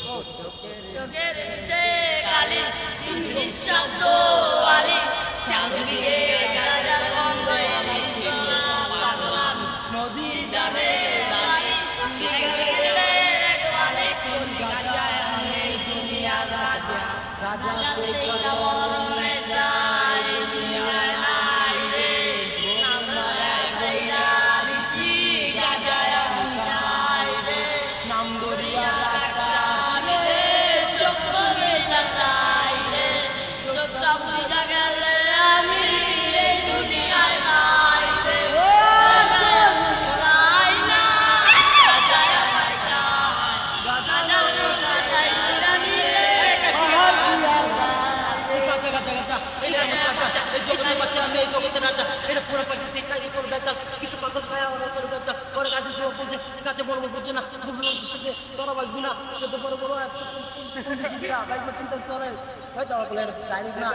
চোখের কালি নিঃশব্দ আলি চাঁদদিকে গাজার গন্ধ নির্জনা পাগলাম। নদীর যাবে বালি সিগারেটের এক গাজায় দুনিয়ার রাজা। রাজা এই জগতের রাজা। এটা পুরো প্রাকৃতিক কাহিনী করে বেচাল। কিছু গাছে শুয়ে বলছে, গাছে বড় বলছে না, না, তোরা বাঁচবি না, সে বড় বড় চিন্তা করে হয়তো না।